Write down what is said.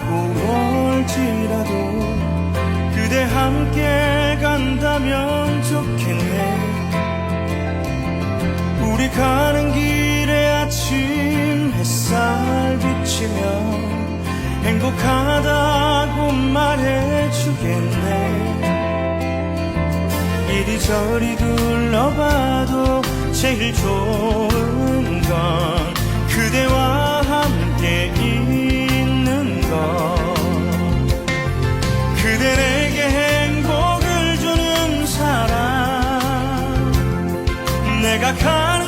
가고 멀지라도 그대 함께 간다면 좋겠네. 우리 가는 길에 아침 햇살 비치며 행복하다고 말해주겠네. 이리저리 둘러봐도 제일 좋은 그대에게 행복을 주는 사람 내가 가